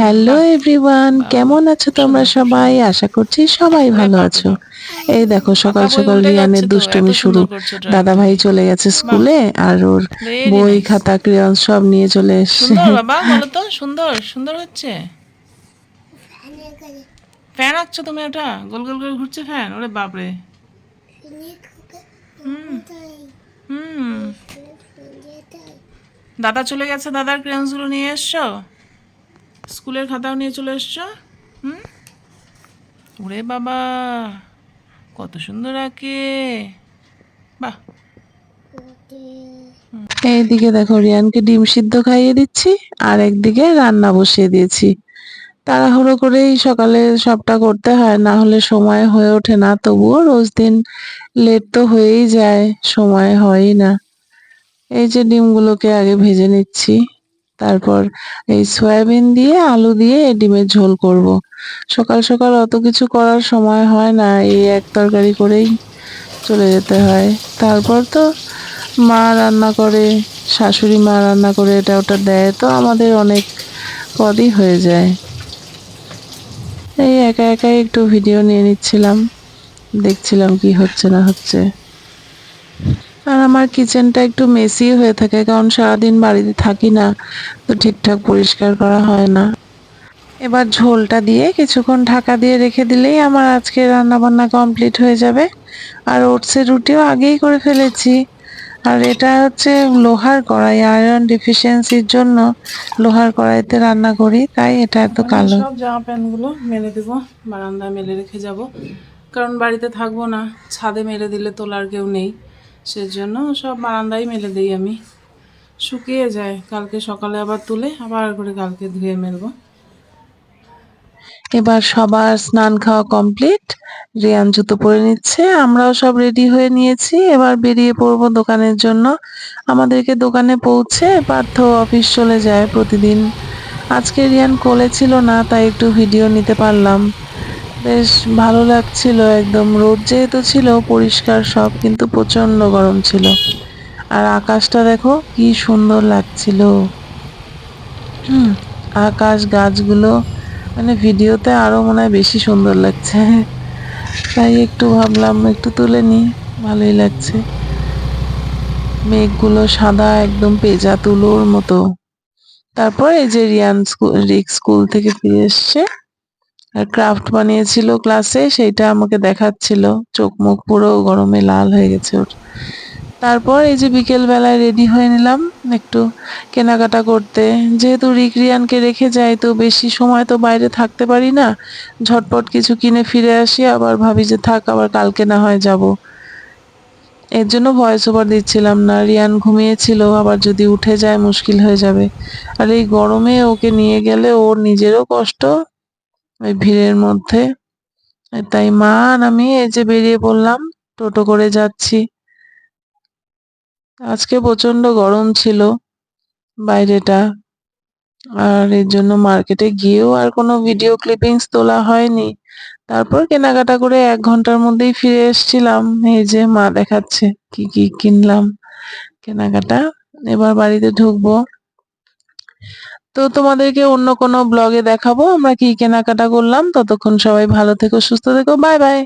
Hello everyone কেমন আছো তোমরা সবাই? আশা করছি সবাই ভালো আছো। এই দেখো সকাল সকাল রিয়ানের দুষ্টুমি শুরু। দাদা ভাই চলে গেছে স্কুলে আর ওর বই খাতা ক্রেয়ন সব নিয়ে চলে এসছে। সুন্দর বাবা বলো তো সুন্দর সুন্দর হচ্ছে? ফ্যান আঁকছো তুমি ওটা গোল গোল করে ঘুরছে ফ্যান? ওরে বাপরে। হুম। হুম। দাদা চলে গেছে দাদার ক্রেয়ন্সগুলো নিয়ে এসছো? স্কুলের খাতাও নিয়ে চলে এসছো? হুম? ওরে বাবা, কত সুন্দর আঁকে। বাহ। এইদিকে দেখো, রিয়ানকে ডিম সিদ্ধ খাইয়ে দিচ্ছি, আর একদিকে রান্না বসিয়ে দিয়েছি। তাড়াহুড়ো করেই সকালে সবটা করতে হয়, না হলে সময় হয়ে ওঠে না, তবুও রোজ দিন লেট তো হয়েই যায়, সময় হয়ই না। এই যে ডিমগুলোকে আগে ভেজে নিচ্ছি। তারপর এই সয়াবিন দিয়ে, আলু দিয়ে ডিমের ঝোল করব। সকাল সকাল অত কিছু করার সময় হয় না, এই এক তরকারি করেই চলে যেতে হয়। তারপর তো মা রান্না করে, শাশুড়ি মা রান্না করে, এটা ওটা দেয়, তো আমাদের অনেক পদই হয়ে যায়। এই একা একাই একটু ভিডিও নিয়ে নিচ্ছিলাম, দেখছিলাম কি হচ্ছে না হচ্ছে। আর আমার কিচেনটা একটু মেসি হয়ে থাকে কারণ সারাদিন বাড়িতে থাকি না তো ঠিকঠাক পরিষ্কার করা হয় না। এবার ঝোলটা দিয়ে কিছুক্ষণ ঢাকা দিয়ে রেখে দিলেই আমার আজকে রান্না বান্না কমপ্লিট হয়ে যাবে। আর ওটসের রুটিও আগেই করে ফেলেছি। আর এটা হচ্ছে লোহার কড়াই আয়রন ডিফিসিয়েন্সির জন্য লোহার কড়াইতে রান্না করি তাই এটা এত কালো। সব জামা প্যান্টগুলো মেলে দেবো বারান্দায় মেলে রেখে যাব। কারণ বাড়িতে থাকব না ছাদে মেলে দিলে তোলার কেউ নেই। সেজন্য সব বারান্দায় মেলে দিই আমি। শুকিয়ে যায়, কালকে সকালে আবার তুলে আবার করে কালকে ধুয়ে মেলবো। এবার সবার স্নান খাওয়া কমপ্লিট। রিয়ান জুতো পরে নিচ্ছে, আমরাও সব রেডি হয়ে নিয়েছি। এবার বেরিয়ে পড়ব দোকানের জন্য। আমাদেরকে দোকানে পৌঁছে পার্থ অফিস চলে যায় প্রতিদিন। আজকে রিয়ান কোলে ছিল না, তাই একটু ভিডিও নিতে পারলাম। বেশ ভালো লাগছিল একদম। রোদ যেহেতু ছিল, পরিষ্কার সব, কিন্তু প্রচণ্ড গরম ছিল। আর আকাশটা দেখো, কি সুন্দর লাগছিল। হুম, আকাশ গাছগুলো মানে ভিডিওতে আরও মনে হয় বেশি সুন্দর লাগছে। তাই একটু ভাবলাম, একটু তুলে নিই, ভালোই লাগছে। মেঘগুলো সাদা একদম পেজা তুলোর মতো। তারপর এই যে রিয়ান স্কুল রিক স্কুল থেকে ফিরে এসছে। ক্রাফট বানিয়েছিল ক্লাসে সেইটা আমাকে দেখাচ্ছিল। চোখ মুখ পুরো গরমে লাল হয়ে গেছে ওর। তারপর এই যে বিকেল বেলায় রেডি হয়ে নিলাম একটু কেনাকাটা করতে। যেহেতু রিক রিয়ানকে রেখে যাই, তো বেশি সময় তো বাইরে থাকতে পারি না। ঝটপট কিছু কিনে ফিরে আসি, আবার ভাবি যে থাক, আবার কালকে না হয় যাব। এর জন্য ভয়েস ওভার দিচ্ছিলাম না। রিয়ান ঘুমিয়েছিল, আবার যদি উঠে যায়, মুশকিল হয়ে যাবে। আর এই গরমে ওকে নিয়ে গেলে ওর নিজেরও কষ্ট ওই ভিড়ের মধ্যে। তাই মা আর আমি এই যে বেরিয়ে পড়লাম, টোটো করে যাচ্ছি। আজকে প্রচণ্ড গরম ছিল বাইরেটা। আর এর জন্য মার্কেটে গিয়েও আর কোনো ভিডিও ক্লিপিংস তোলা হয়নি। তারপর কেনাকাটা করে এক ঘণ্টার মধ্যেই ফিরে এসেছিলাম। এই যে মা দেখাচ্ছে কি কি কিনলাম। কেনাকাটা, এবার বাড়িতে ঢুকবো। তো তোমাদেরকে অন্য কোনো ব্লগে দেখাবো। আমরা কি কেনাকাটা করলাম? ততক্ষণ সবাই ভালো থেকো, সুস্থ থেকো। Bye bye